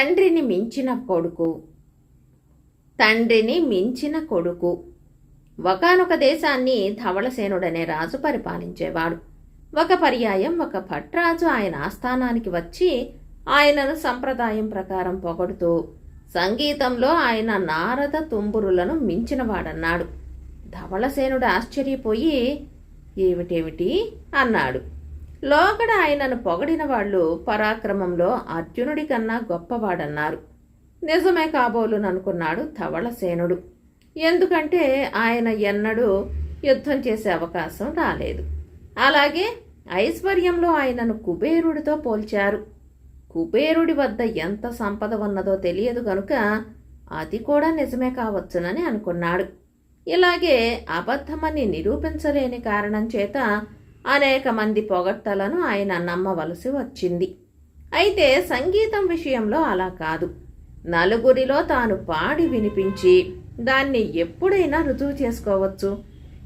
తండ్రిని మించిన కొడుకు తండ్రిని మించిన కొడుకు. ఒకనొక దేశాన్ని ధవళసేనుడనే రాజు పరిపాలించేవాడు. ఒక పర్యాయం ఒక భట్రాజు ఆయన ఆస్థానానికి వచ్చి ఆయనను సంప్రదాయం ప్రకారం పొగడుతూ సంగీతంలో ఆయన నారద తుంబురులను మించినవాడన్నాడు. ధవళసేనుడు ఆశ్చర్యపోయి ఏమిటేమిటి? అన్నాడు. లోకడ ఆయనను పొగడిన వాళ్ళు పరాక్రమంలో అర్జునుడి కన్నా గొప్పవాడన్నారు. నిజమే కాబోలుననుకున్నాడు ధవళసేనుడు ఎందుకంటే ఆయన ఎన్నడూ యుద్ధం చేసే అవకాశం రాలేదు. అలాగే ఐశ్వర్యంలో ఆయనను కుబేరుడితో పోల్చారు. కుబేరుడి వద్ద ఎంత సంపద ఉన్నదో తెలియదు గనుక అది కూడా నిజమే కావచ్చునని అనుకున్నాడు. ఇలాగే అబద్ధమని నిరూపించలేని కారణం చేత అనేక మంది పొగడ్తలను ఆయన నమ్మవలసి వచ్చింది. అయితే సంగీతం విషయంలో అలా కాదు. నలుగురిలో తాను పాడి వినిపించి దాన్ని ఎప్పుడైనా రుజువు చేసుకోవచ్చు.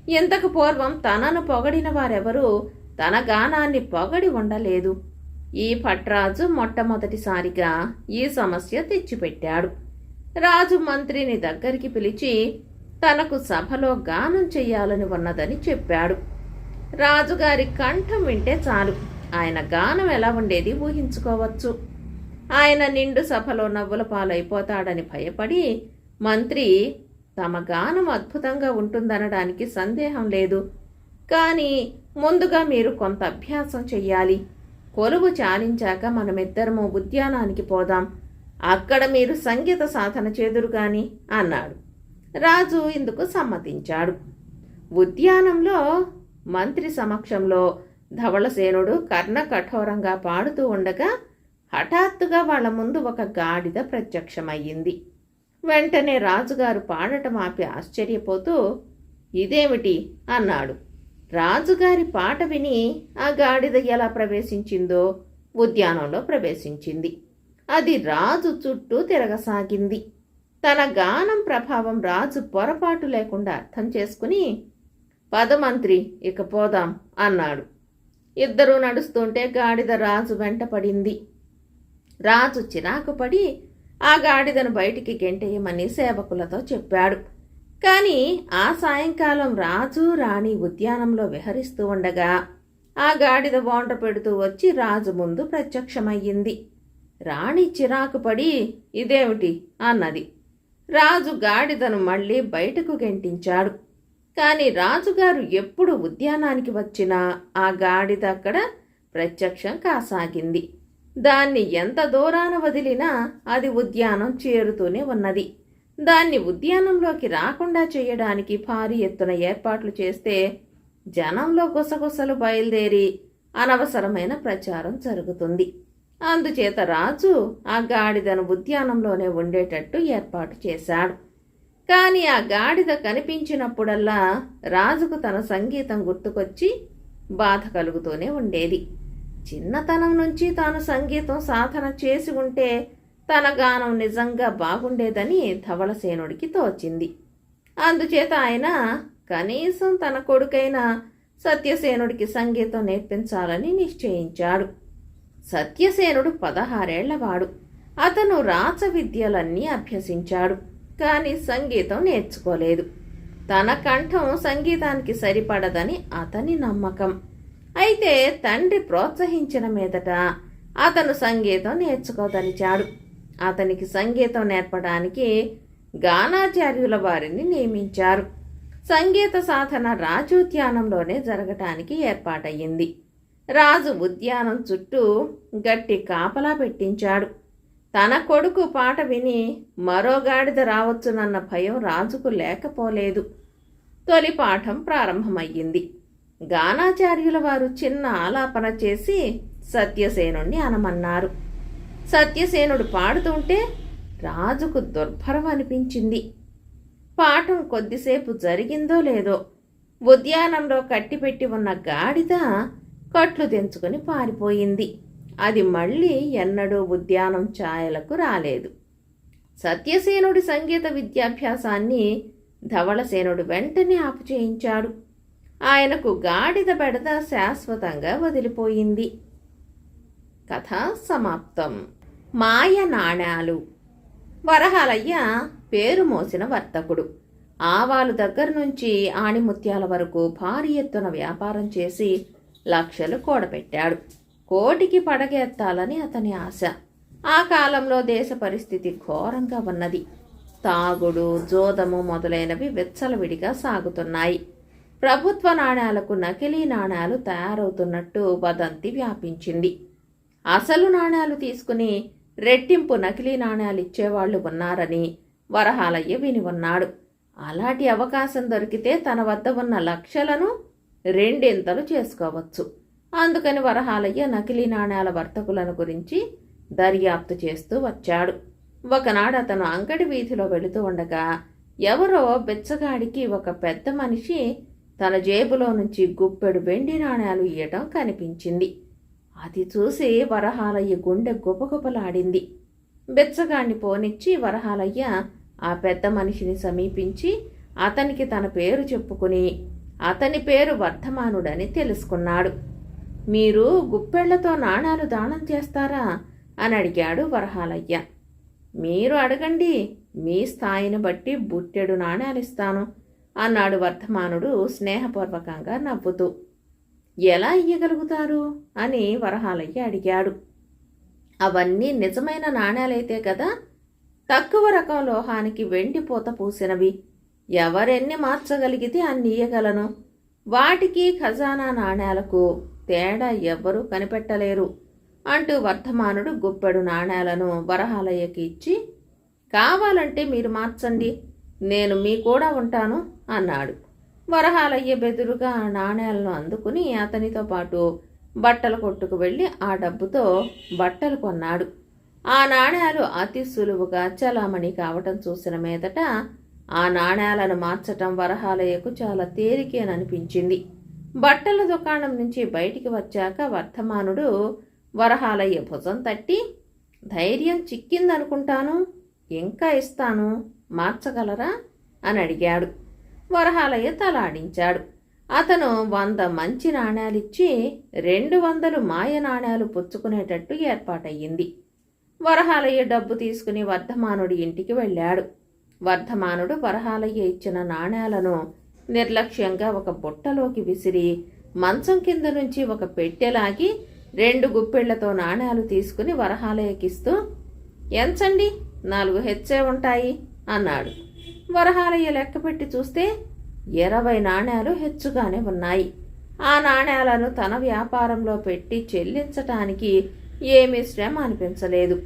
ఇంతకు పూర్వం తనను పొగడిన వారెవరూ తన గానాన్ని పొగడి ఉండలేదు. ఈ పట్రాజు మొట్టమొదటిసారిగా ఈ సమస్య తెచ్చిపెట్టాడు. రాజు మంత్రిని దగ్గరికి పిలిచి తనకు సభలో గానం చెయ్యాలని ఉన్నదని చెప్పాడు. రాజుగారి కంఠం వింటే చాలు. ఆయన గానం ఎలా ఉండేది ఊహించుకోవచ్చు. ఆయన నిండు సభలో నవ్వుల పాలైపోతాడని భయపడి మంత్రి తమ గానం అద్భుతంగా ఉంటుందనడానికి సందేహం లేదు. కానీ ముందుగా మీరు కొంత అభ్యాసం చెయ్యాలి. కొలువు చాలించాక మనమిద్దరము ఉద్యానానికి పోదాం. అక్కడ మీరు సంగీత సాధన చేదురు గాని అన్నాడు. రాజు ఇందుకు సమ్మతించాడు. ఉద్యానంలో మంత్రి సమక్షంలో ధవళసేనుడు కర్ణ కఠోరంగా పాడుతూ ఉండగా హఠాత్తుగా వాళ్ళ ముందు ఒక గాడిద ప్రత్యక్షమయ్యింది. వెంటనే రాజుగారు పాడటం ఆపి ఆశ్చర్యపోతూ ఇదేమిటి? అన్నాడు. రాజుగారి పాట విని ఆ గాడిద ఎలా ప్రవేశించిందో ఉద్యానంలో ప్రవేశించింది. అది రాజు చుట్టూ తిరగసాగింది. తన గానం ప్రభావం రాజు పొరపాటు లేకుండా అర్థం చేసుకుని పదమంత్రి ఇక పోదాం అన్నాడు. ఇద్దరూ నడుస్తుంటే గాడిద రాజు వెంట పడింది. రాజు చిరాకు పడి ఆ గాడిదను బయటికి గెంటేయమని సేవకులతో చెప్పాడు. కానీ ఆ సాయంకాలం రాజు రాణి ఉద్యానంలో విహరిస్తూ ఉండగా ఆ గాడిద బోంట పెడుతూ వచ్చి రాజు ముందు ప్రత్యక్షమయ్యింది. రాణి చిరాకు పడి ఇదేమిటి? అన్నది. రాజు గాడిదను మళ్ళీ బయటకు గెంటించాడు. కానీ రాజుగారు ఎప్పుడు ఉద్యానానికి వచ్చినా ఆ గాడిద అక్కడ ప్రత్యక్షం కాసాగింది. దాన్ని ఎంత దూరాన వదిలినా అది ఉద్యానం చేరుతూనే ఉన్నది. దాన్ని ఉద్యానంలోకి రాకుండా చేయడానికి భారీ ఎత్తున ఏర్పాట్లు చేస్తే జనంలో గుసగుసలు బయలుదేరి అనవసరమైన ప్రచారం జరుగుతుంది. అందుచేత రాజు ఆ గాడిదను ఉద్యానంలోనే ఉండేటట్టు ఏర్పాటు చేశాడు. కానీ ఆ గాడిద కనిపించినప్పుడల్లా రాజుకు తన సంగీతం గుర్తుకొచ్చి బాధ కలుగుతూనే ఉండేది. చిన్నతనం నుంచి తాను సంగీతం సాధన చేసి ఉంటే తన గానం నిజంగా బాగుండేదని ధవళసేనుడికి తోచింది. అందుచేత ఆయన కనీసం తన కొడుకైన సత్యసేనుడికి సంగీతం నేర్పించాలని నిశ్చయించాడు. సత్యసేనుడు పదహారేళ్ళవాడు. అతను రాచ విద్యలన్నీ అభ్యసించాడు. కానీ సంగీతం నేర్చుకోలేదు. తన కంఠం సంగీతానికి సరిపడదని అతని నమ్మకం. అయితే తండ్రి ప్రోత్సహించిన మీదట అతను సంగీతం నేర్చుకోదలిచాడు. అతనికి సంగీతం నేర్పడానికి గానాచార్యుల వారిని నియమించారు. సంగీత సాధన రాజోద్యానంలోనే జరగటానికి ఏర్పాటయ్యింది. రాజు ఉద్యానం చుట్టూ గట్టి కాపలా పెట్టించాడు. తన కొడుకు పాట విని మరో గాడిద రావచ్చునన్న భయం రాజుకు లేకపోలేదు. తొలి పాఠం ప్రారంభమయ్యింది. గానాచార్యుల వారు చిన్న ఆలాపన చేసి సత్యసేనుణ్ణి అనమన్నారు. సత్యసేనుడు పాడుతుంటే రాజుకు దుర్భరం అనిపించింది. పాఠం కొద్దిసేపు జరిగిందో లేదో ఉద్యానంలో కట్టిపెట్టి ఉన్న గాడిద కట్లు తెంచుకొని పారిపోయింది. అది మళ్ళీ ఎన్నడూ ఉద్యానం ఛాయలకు రాలేదు. సత్యసేనుడి సంగీత విద్యాభ్యాసాన్ని ధవళసేనుడు వెంటనే ఆపుచేయించాడు ఆయనకు గాడిద బెడద శాశ్వతంగా వదిలిపోయింది. కథ సమాప్తం. మాయ నాణాలు. వరహాలయ్య పేరు మోసిన వర్తకుడు. ఆవాలు దగ్గర నుంచి ఆణిముత్యాల వరకు భారీ ఎత్తున వ్యాపారం చేసి లక్షలు కూడబెట్టాడు. కోటికి పడగెత్తాలని అతని ఆశ. ఆ కాలంలో దేశ పరిస్థితి ఘోరంగా ఉన్నది. తాగుడు జోదము మొదలైనవి విచ్చలవిడిగా సాగుతున్నాయి. ప్రభుత్వ నాణ్యాలకు నకిలీ నాణ్యాలు తయారవుతున్నట్టు వదంతి వ్యాపించింది. అసలు నాణ్యాలు తీసుకుని రెట్టింపు నకిలీ నాణ్యాలు ఇచ్చేవాళ్ళు ఉన్నారని వరహాలయ్య విని ఉన్నాడు. అలాంటి అవకాశం దొరికితే తన వద్ద ఉన్న లక్షలను రెండింతలు చేసుకోవచ్చు. అందుకని వరహాలయ్య నకిలీ నాణాల వర్తకులను గురించి దర్యాప్తు చేస్తూ వచ్చాడు. ఒకనాడు అతను అంగడి వీధిలో వెళుతూ ఉండగా ఎవరో బెచ్చగాడికి ఒక పెద్ద మనిషి తన జేబులో నుంచి గుప్పెడు వెండి నాణాలు ఇయ్యటం కనిపించింది. అది చూసి వరహాలయ్య గుండె గుపగుపలాడింది బెచ్చగాడిని పోనిచ్చి వరహాలయ్య ఆ పెద్ద మనిషిని సమీపించి అతనికి తన పేరు చెప్పుకుని అతని పేరు వర్ధమానుడని తెలుసుకున్నాడు. మీరు గుప్పెళ్ళతో నాణాలు దానం చేస్తారా? అని అడిగాడు వరహాలయ్య. మీరు అడగండి మీ స్థాయిని బట్టి బుట్టెడు నాణాలిస్తాను అన్నాడు వర్ధమానుడు స్నేహపూర్వకంగా నవ్వుతూ. ఎలా ఇయ్యగలుగుతారు? అని వరహాలయ్య అడిగాడు. అవన్నీ నిజమైన నాణ్యాలైతే కదా? తక్కువ రకం లోహానికి వెండి పూత పూసినవి. ఎవరెన్ని మార్చగలిగితే అన్ని ఇయ్యగలను. వాటికి ఖజానా నాణ్యాలకు తేడా ఎవ్వరూ కనిపెట్టలేరు అంటూ వర్ధమానుడు గుప్పెడు నాణేలను వరహాలయ్యకి ఇచ్చి కావాలంటే మీరు మార్చండి నేను మీ కూడా ఉంటాను అన్నాడు. వరహాలయ్య బెదురుగా నాణేలను నాణ్యాలను అందుకుని అతనితో పాటు బట్టలు కొట్టుకు వెళ్ళి ఆ డబ్బుతో బట్టలు కొన్నాడు. ఆ నాణ్యాలు అతి సులువుగా చలామణి కావటం చూసిన మీదట ఆ నాణేలను మార్చటం వరహాలయ్యకు చాలా తేలికేననిపించింది. బట్టల దుకాణం నుంచి బయటికి వచ్చాక వర్ధమానుడు వరహాలయ్య భుజం తట్టి ధైర్యం చిక్కిందనుకుంటాను ఇంకా ఇస్తాను మార్చగలరా? అని అడిగాడు. వరహాలయ్య తలాడించాడు. అతను వంద మంచి నాణ్యాలిచ్చి రెండు వందలు మాయ నాణ్యాలు పుచ్చుకునేటట్టు ఏర్పాటయ్యింది. వరహాలయ్య డబ్బు తీసుకుని వర్ధమానుడి ఇంటికి వెళ్ళాడు. వర్ధమానుడు వరహాలయ్య ఇచ్చిన నాణ్యాలను నిర్లక్ష్యంగా ఒక బుట్టలోకి విసిరి మంచం కింద నుంచి ఒక పెట్టెలాగి రెండు గుప్పెళ్ళతో నాణ్యాలు తీసుకుని వరహాలయ్యకిస్తూ ఎంచండి నాలుగు హెచ్చే ఉంటాయి అన్నాడు. వరహాలయ్య లెక్కపెట్టి చూస్తే ఇరవై నాణ్యాలు హెచ్చుగానే ఉన్నాయి. ఆ నాణ్యాలను తన వ్యాపారంలో పెట్టి చెల్లించటానికి ఏమీ శ్రమ అనిపించలేదు.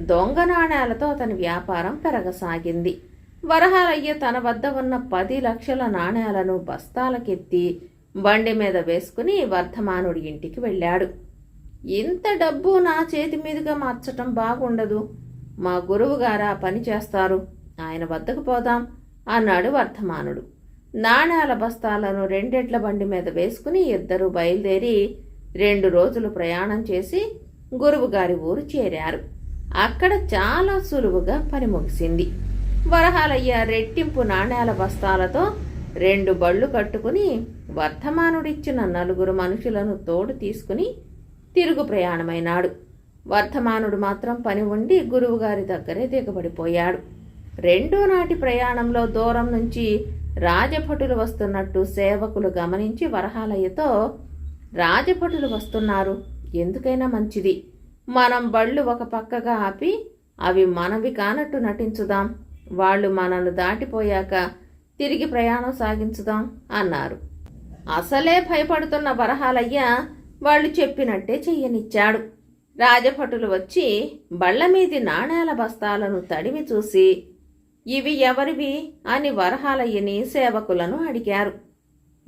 దొంగ నాణ్యాలతో అతని వ్యాపారం పెరగసాగింది. వరహారయ్య తన వద్ద ఉన్న పది లక్షల నాణ్యాలను బస్తాలకెత్తి బండి మీద వేసుకుని వర్ధమానుడి ఇంటికి వెళ్ళాడు. ఇంత డబ్బు నా చేతి మీదుగా మార్చటం బాగుండదు. మా గురువుగారు ఆ పని చేస్తారు. ఆయన వద్దకు పోదాం అన్నాడు వర్ధమానుడు. నాణ్యాల బస్తాలను రెండెట్ల బండి మీద వేసుకుని ఇద్దరు బయలుదేరి రెండు రోజులు ప్రయాణం చేసి గురువుగారి ఊరు చేరారు. అక్కడ చాలా సులువుగా పని ముగిసింది. వరహాలయ్య రెట్టింపు నాణ్యాల బస్తాలతో రెండు బళ్ళు కట్టుకుని వర్ధమానుడిచ్చిన నలుగురు మనుషులను తోడు తీసుకుని తిరుగు ప్రయాణమైనాడు. వర్ధమానుడు మాత్రం పని ఉండి గురువుగారి దగ్గరే దిగబడిపోయాడు. రెండో నాటి ప్రయాణంలో దూరం నుంచి రాజభటులు వస్తున్నట్టు సేవకులు గమనించి వరహాలయ్యతో రాజభటులు వస్తున్నారు ఎందుకైనా మంచిది. మనం బళ్ళు ఒక పక్కగా ఆపి అవి మనవి కానట్టు నటించుదాం. వాళ్ళు మనల్ని దాటిపోయాక తిరిగి ప్రయాణం సాగించుదాం అన్నారు. అసలే భయపడుతున్న వరహాలయ్య వాళ్ళు చెప్పినట్టే చెయ్యనిచ్చాడు. రాజభటులు వచ్చి బళ్ళ మీది నాణేల బస్తాలను తడిమి చూసి ఇవి ఎవరివి? అని వరహాలయ్యని సేవకులను అడిగారు.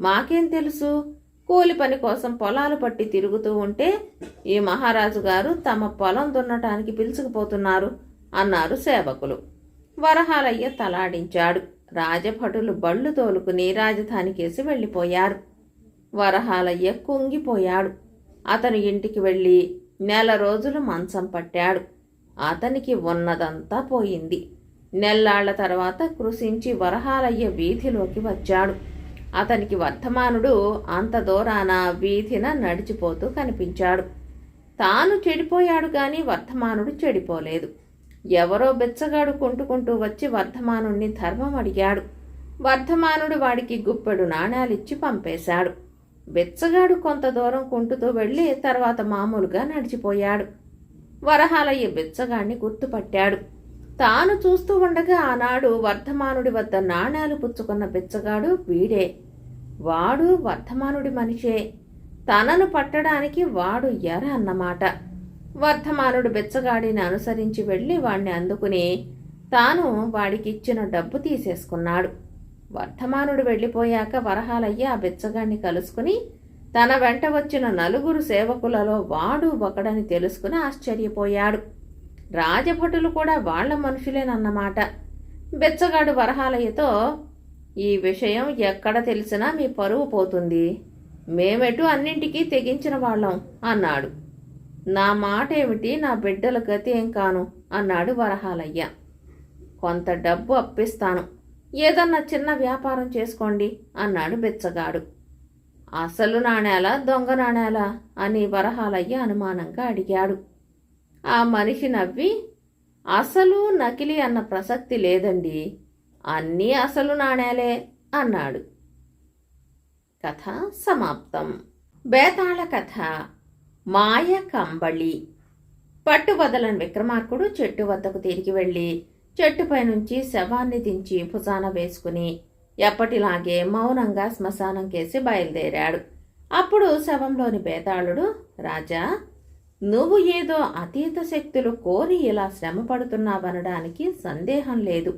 మాకేం తెలుసు? కూలి పని కోసం పొలాలు పట్టి తిరుగుతూ ఉంటే ఈ మహారాజు గారు తమ పొలం దున్నటానికి పిలుచుకుపోతున్నారు అన్నారు సేవకులు. వరహాలయ్య తలాడించాడు. రాజభటులు బళ్ళు తోలుకుని రాజధానికేసి వెళ్ళిపోయారు. వరహాలయ్య కుంగిపోయాడు. అతను ఇంటికి వెళ్ళి నెల రోజులు మంచం పట్టాడు. అతనికి ఉన్నదంతా పోయింది. నెల్లాళ్ళ తర్వాత కృషించి వరహాలయ్య వీధిలోకి వచ్చాడు. అతనికి వర్ధమానుడు అంత దూరాన వీధిన నడిచిపోతూ కనిపించాడు. తాను చెడిపోయాడు గాని వర్ధమానుడు చెడిపోలేదు. ఎవరో బెచ్చగాడు కొంటుకుంటూ వచ్చి వర్ధమానుణ్ణి ధర్మం అడిగాడు. వర్ధమానుడు వాడికి గుప్పెడు నాణాలిచ్చి పంపేశాడు. బెచ్చగాడు కొంత దూరం కుంటుతూ వెళ్ళి తర్వాత మామూలుగా నడిచిపోయాడు. వరహాలయ్య బెచ్చగాడిని గుర్తుపట్టాడు. తాను చూస్తూ ఉండగా ఆనాడు వర్ధమానుడి వద్ద నాణాలు పుచ్చుకున్న బెచ్చగాడు వీడే. వాడు వర్ధమానుడి మనిషే. తనను పట్టడానికి వాడు ఎర అన్నమాట. వర్ధమానుడు బెచ్చగాడిని అనుసరించి వెళ్ళి వాణ్ణి అందుకుని తాను వాడికిచ్చిన డబ్బు తీసేసుకున్నాడు. వర్ధమానుడు వెళ్ళిపోయాక వరహాలయ్య ఆ బెచ్చగాడిని కలుసుకుని తన వెంట వచ్చిన నలుగురు సేవకులలో వాడు ఒకడని తెలుసుకుని ఆశ్చర్యపోయాడు. రాజభటులు కూడా వాళ్ళ మనుషులేనన్నమాట. బెచ్చగాడు వరహాలయ్యతో ఈ విషయం ఎక్కడ తెలిసినా మీ పరువు పోతుంది. మేమెటు అన్నింటికీ తెగించిన వాళ్ళం అన్నాడు. నా మాట ఏమిటి నా బిడ్డల గతి ఏం కాను అన్నాడు వరహాలయ్య. కొంత డబ్బు అప్పిస్తాను. ఏదన్నా చిన్న వ్యాపారం చేసుకోండి అన్నాడు బెచ్చగాడు. అసలు నాణేలా? దొంగ నాణేలా? అని వరహాలయ్య అనుమానంగా అడిగాడు. ఆ మనిషి నవ్వి అసలు నకిలీ అన్న ప్రసక్తి లేదండి. అన్నీ అసలు నాణేలే అన్నాడు. కథ సమాప్తం. బేతాళ కథ. మాయ కంబళి పట్టు వదలని విక్రమార్కుడు చెట్టు వద్దకు తిరిగి వెళ్ళి చెట్టుపై నుంచి శవాన్ని దించి భుజాన వేసుకుని ఎప్పటిలాగే మౌనంగా శ్మశానం కేసి బయలుదేరాడు. అప్పుడు శవంలోని బేతాళుడు రాజా నువ్వు ఏదో అతీత శక్తులు కోరి ఇలా శ్రమ పడుతున్నావనడానికి సందేహం లేదు.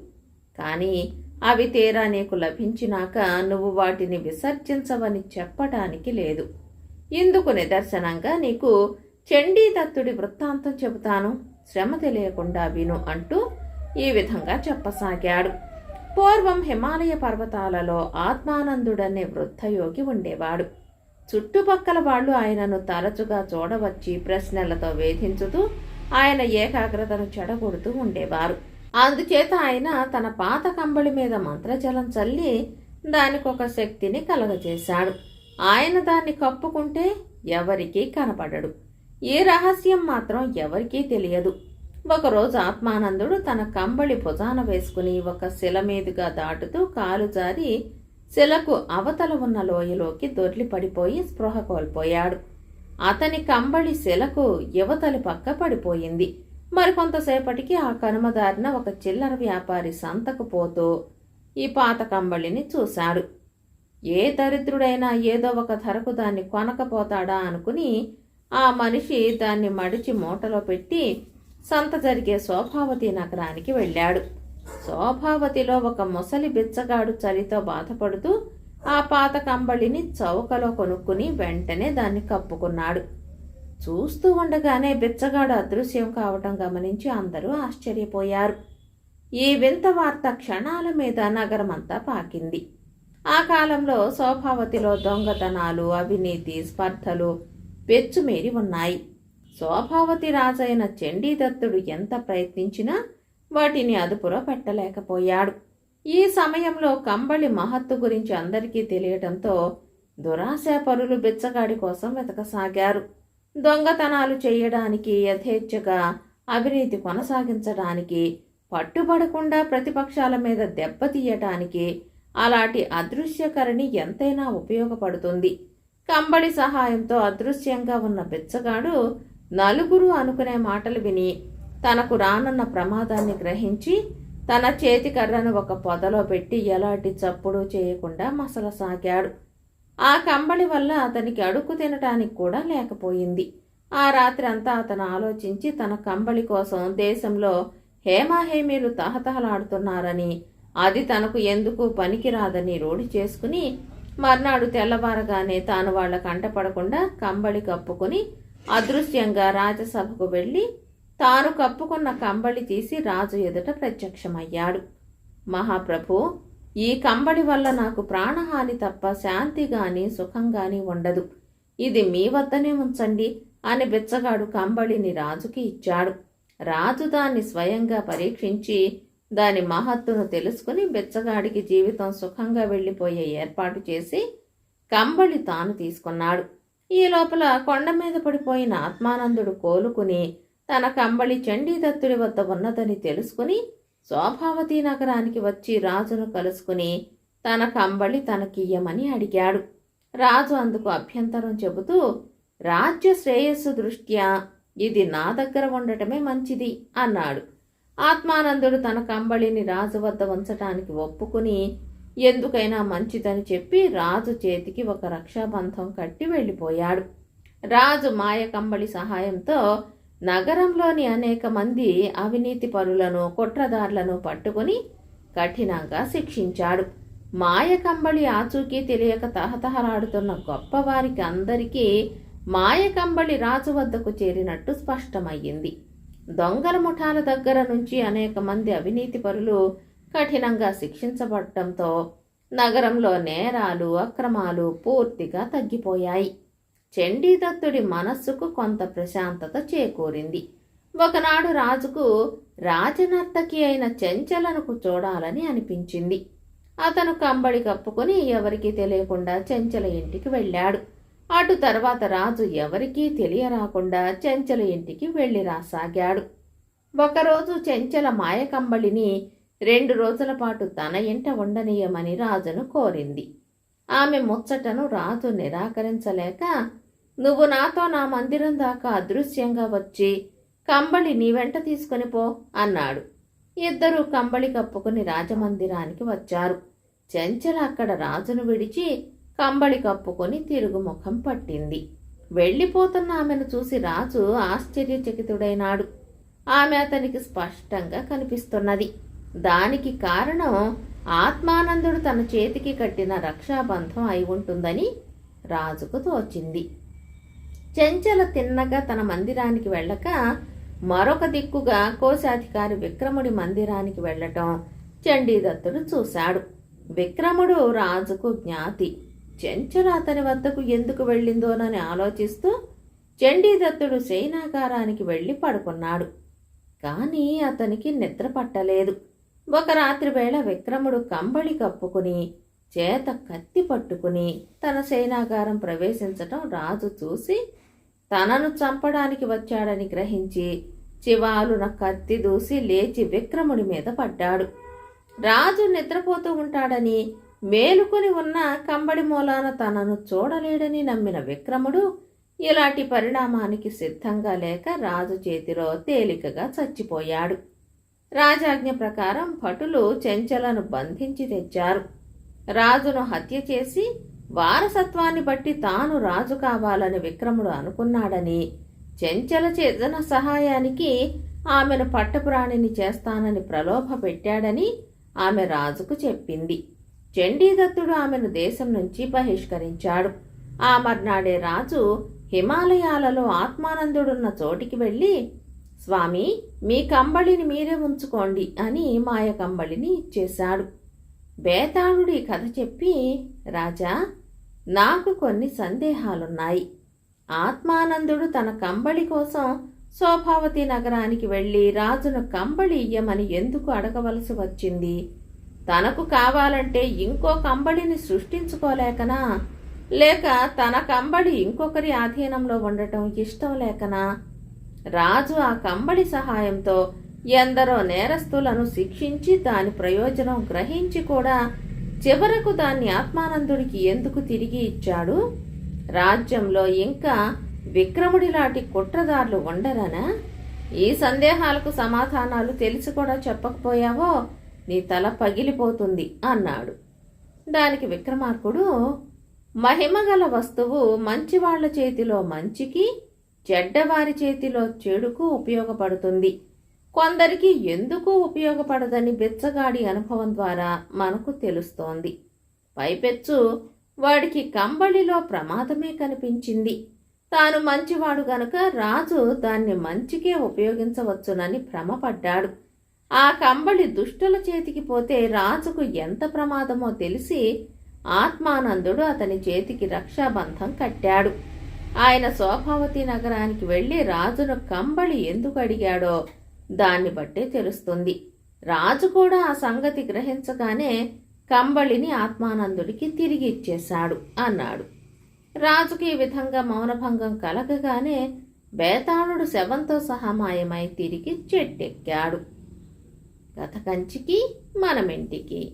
కానీ అవి తీరా నీకు లభించినాక నువ్వు వాటిని విసర్జించవని చెప్పటానికి లేదు. ఇందుకు నిదర్శనంగా నీకు చండీదత్తుడి వృత్తాంతం చెబుతాను? శ్రమ తెలియకుండా విను అంటూ ఈ విధంగా చెప్పసాగాడు. పూర్వం హిమాలయ పర్వతాలలో ఆత్మానందుడనే వృద్ధయోగి ఉండేవాడు. చుట్టుపక్కల వాళ్ళు ఆయనను తరచుగా చూడవచ్చి ప్రశ్నలతో వేధించుతూ ఆయన ఏకాగ్రతను చెడగొడుతూ ఉండేవారు. అందుచేత ఆయన తన పాత కంబళి మీద మంత్రజలం చల్లి దానికొక శక్తిని కలగజేశాడు. ఆయన దాన్ని కప్పుకుంటే ఎవరికీ కనపడడు. ఏ రహస్యం మాత్రం ఎవరికీ తెలియదు. ఒకరోజు ఆత్మానందుడు తన కంబళి భుజాన వేసుకుని ఒక శిల మీదుగా దాటుతూ కాలు జారి శిలకు అవతల ఉన్న లోయలోకి దొర్లి పడిపోయి స్పృహ కోల్పోయాడు. అతని కంబళి శిలకు యువతలి పక్క పడిపోయింది. మరికొంతసేపటికి ఆ కనుమదారిన ఒక చిల్లర వ్యాపారి సంతకు పోతూ ఈ పాత కంబళిని చూశాడు. ఏ దరిద్రుడైనా ఏదో ఒక ధరకు దాన్ని కొనకపోతాడా అనుకుని ఆ మనిషి దాన్ని మడిచి మూటలో పెట్టి సంత జరిగే శోభావతి నగరానికి వెళ్ళాడు. శోభావతిలో ఒక ముసలి బిచ్చగాడు చలితో బాధపడుతూ ఆ పాత కంబళిని చౌకలో కొనుక్కుని వెంటనే దాన్ని కప్పుకున్నాడు. చూస్తూ ఉండగానే బిచ్చగాడు అదృశ్యం కావటం గమనించి అందరూ ఆశ్చర్యపోయారు. ఈ వింత వార్త క్షణాల మీద నగరమంతా పాకింది. ఆ కాలంలో శోభావతిలో దొంగతనాలు అవినీతి స్పర్ధలు పెచ్చుమేరి ఉన్నాయి. శోభావతి రాజైన చండీదత్తుడు ఎంత ప్రయత్నించినా వాటిని అదుపులో పెట్టలేకపోయాడు. ఈ సమయంలో కంబళి మహత్తు గురించి అందరికీ తెలియటంతో దురాశాపరులు బిచ్చగాడి కోసం వెతకసాగారు. దొంగతనాలు చేయడానికి యథేచ్ఛగా అవినీతి కొనసాగించడానికి పట్టుబడకుండా ప్రతిపక్షాల మీద దెబ్బతీయటానికి అలాంటి అదృశ్యకరణి ఎంతైనా ఉపయోగపడుతుంది. కంబళి సహాయంతో అదృశ్యంగా ఉన్న బిచ్చగాడు నలుగురు అనుకునే మాటలు విని తనకు రానున్న ప్రమాదాన్ని గ్రహించి తన చేతి కర్రను ఒక పొదలో పెట్టి ఎలాంటి చప్పుడు చేయకుండా మసలసాగాడు. ఆ కంబళి వల్ల అతనికి అడుగు తినటానికి కూడా లేకపోయింది. ఆ రాత్రి అంతా అతను ఆలోచించి తన కంబళి కోసం దేశంలో హేమాహేమీలు తహతహలాడుతున్నారని అది తనకు ఎందుకు పనికిరాదని రోడ్డు చేసుకుని మర్నాడు తెల్లవారగానే తాను వాళ్ళ కంటపడకుండా కంబళి కప్పుకొని అదృశ్యంగా రాజసభకు వెళ్ళి తాను కప్పుకున్న కంబళి తీసి రాజు ఎదుట ప్రత్యక్షమయ్యాడు. మహాప్రభు ఈ కంబళి వల్ల నాకు ప్రాణహాని తప్ప శాంతి గాని సుఖం గాని ఉండదు. ఇది మీ వద్దనే ఉంచండి అని బిచ్చగాడు కంబళిని రాజుకి ఇచ్చాడు. రాజు దాన్ని స్వయంగా పరీక్షించి దాని మహత్తును తెలుసుకుని బిచ్చగాడికి జీవితం సుఖంగా వెళ్ళిపోయే ఏర్పాటు చేసి కంబళి తాను తీసుకున్నాడు. ఈ లోపల కొండ మీద పడిపోయిన ఆత్మానందుడు కోలుకుని తన కంబళి చండీదత్తుడి వద్ద ఉన్నదని తెలుసుకుని శోభావతి నగరానికి వచ్చి రాజును కలుసుకుని తన కంబళి తనకియ్యమని అడిగాడు. రాజు అందుకు అభ్యంతరం చెబుతూ రాజ్య శ్రేయస్సు దృష్ట్యా ఇది నా దగ్గర ఉండటమే మంచిది అన్నాడు. ఆత్మానందుడు తన కంబళిని రాజు వద్ద ఉంచటానికి ఒప్పుకుని ఎందుకైనా మంచిదని చెప్పి రాజు చేతికి ఒక రక్షాబంధం కట్టి వెళ్ళిపోయాడు. రాజు మాయ కంబళి సహాయంతో నగరంలోని అనేక మంది అవినీతి పరులను కుట్రదారులను పట్టుకుని కఠినంగా శిక్షించాడు. మాయ కంబళి ఆచూకీ తెలియక తహతహలాడుతున్న గొప్పవారికి అందరికీ మాయ కంబళి రాజు వద్దకు చేరినట్టు స్పష్టమయ్యింది. దొంగల ముఠాల దగ్గర నుంచి అనేక మంది అవినీతి పరులు కఠినంగా శిక్షించబడటంతో నగరంలో నేరాలు అక్రమాలు పూర్తిగా తగ్గిపోయాయి. చండీదత్తుడి మనస్సుకు కొంత ప్రశాంతత చేకూరింది. ఒకనాడు రాజుకు రాజనర్తకి అయిన చెంచలనుకు చూడాలని అనిపించింది. అతను కంబడి కప్పుకొని ఎవరికీ తెలియకుండా చెంచల ఇంటికి వెళ్ళాడు. అటు తర్వాత రాజు ఎవరికీ తెలియరాకుండా చెంచల ఇంటికి వెళ్ళి రాసాగాడు. ఒకరోజు చెంచల మాయకంబళిని రెండు రోజుల పాటు తన ఇంట ఉండనీయమని రాజును కోరింది. ఆమె ముచ్చటను రాజు నిరాకరించలేక నువ్వు నాతో నా మందిరం దాకా అదృశ్యంగా వచ్చి కంబళి నీ వెంట తీసుకొని పో అన్నాడు. ఇద్దరూ కంబళి కప్పుకుని రాజమందిరానికి వచ్చారు. చెంచల అక్కడ రాజును విడిచి కంబళి కప్పుకొని తిరుగుముఖం పట్టింది. వెళ్ళిపోతున్న ఆమెను చూసి రాజు ఆశ్చర్యచకితుడైనాడు. ఆమె అతనికి స్పష్టంగా కనిపిస్తున్నది. దానికి కారణం ఆత్మానందుడు తన చేతికి కట్టిన రక్షాబంధం అయి ఉంటుందని రాజుకు తోచింది. చెంచల తిన్నగా తన మందిరానికి వెళ్ళక మరొక దిక్కుగా కోశాధికారి విక్రముడి మందిరానికి వెళ్ళటం చండీదత్తుడు చూశాడు. విక్రముడు రాజుకు జ్ఞాతి. చెంచల అతని వద్దకు ఎందుకు వెళ్ళిందోనని ఆలోచిస్తూ చండీదత్తుడు శయనాగారానికి వెళ్ళి పడుకున్నాడు. కానీ అతనికి నిద్ర పట్టలేదు. ఒక రాత్రి వేళ విక్రముడు కంబళి కప్పుకుని చేత కత్తి పట్టుకుని తన సేనాగారం ప్రవేశించటం రాజు చూసి తనను చంపడానికి వచ్చాడని గ్రహించి చివాలున కత్తి దూసి లేచి విక్రముడి మీద పడ్డాడు. రాజు నిద్రపోతూ ఉంటాడని మేలుకొని ఉన్న కంబడి మూలాన తనను చూడలేడని నమ్మిన విక్రముడు ఇలాంటి పరిణామానికి సిద్ధంగా లేక రాజు చేతిలో తేలికగా చచ్చిపోయాడు. రాజాజ్ఞ ప్రకారం భటులు చెంచలను బంధించి తెచ్చారు. రాజును హత్య చేసి వారసత్వాన్ని బట్టి తాను రాజు కావాలని విక్రముడు అనుకున్నాడని చెంచల చేతన సహాయానికి ఆమెను పట్టపురాణిని చేస్తానని ప్రలోభ పెట్టాడని ఆమె రాజుకు చెప్పింది. చండీదత్తుడు ఆమెను దేశం నుంచి బహిష్కరించాడు. ఆ మర్నాడే రాజు హిమాలయాలలో ఆత్మానందుడున్న చోటికి వెళ్ళి స్వామి మీ కంబళిని మీరే ఉంచుకోండి అని మాయ కంబళిని ఇచ్చేశాడు. బేతాళుడి కథ చెప్పి రాజా నాకు కొన్ని సందేహాలున్నాయి. ఆత్మానందుడు తన కంబళి కోసం శోభావతి నగరానికి వెళ్ళి రాజును కంబళి ఇయ్యమని ఎందుకు అడగవలసి వచ్చింది? తనకు కావాలంటే ఇంకో కంబడిని సృష్టించుకోలేకనా? లేక తన కంబడి ఇంకొకరి ఆధీనంలో ఉండటం ఇష్టం లేకనా? రాజు ఆ కంబడి సహాయంతో ఎందరో నేరస్తులను శిక్షించి దాని ప్రయోజనం గ్రహించి కూడా చివరకు దాన్ని ఆత్మానందుడికి ఎందుకు తిరిగి ఇచ్చాడు? రాజ్యంలో ఇంకా విక్రముడిలాంటి కుట్రదారులు ఉండరనా? ఈ సందేహాలకు సమాధానాలు తెలిసి కూడా చెప్పకపోయావో? నీ తల పగిలిపోతుంది అన్నాడు. దానికి విక్రమార్కుడు మహిమగల వస్తువు మంచివాళ్ళ చేతిలో మంచికి చెడ్డవారి చేతిలో చెడుకు ఉపయోగపడుతుంది. కొందరికి ఎందుకు ఉపయోగపడదని బిచ్చగాడి అనుభవం ద్వారా మనకు తెలుస్తోంది. పైపెచ్చు వాడికి కంబళిలో ప్రమాదమే కనిపించింది. తాను మంచివాడు గనుక రాజు దాన్ని మంచికే ఉపయోగించవచ్చునని భ్రమపడ్డాడు. ఆ కంబళి దుష్టుల చేతికి పోతే రాజుకు ఎంత ప్రమాదమో తెలిసి ఆత్మానందుడు అతని చేతికి రక్షాబంధం కట్టాడు. ఆయన శోభావతి నగరానికి వెళ్ళి రాజును కంబళి ఎందుకు అడిగాడో దాన్ని బట్టే తెలుస్తుంది. రాజు కూడా ఆ సంగతి గ్రహించగానే కంబళిని ఆత్మానందుడికి తిరిగి ఇచ్చేశాడు అన్నాడు. రాజుకి ఈ విధంగా మౌనభంగం కలగగానే బేతాళుడు శవంతో సహా మాయమై తిరిగి చెట్టెక్కాడు. కథ కంచికి మనమింటికి.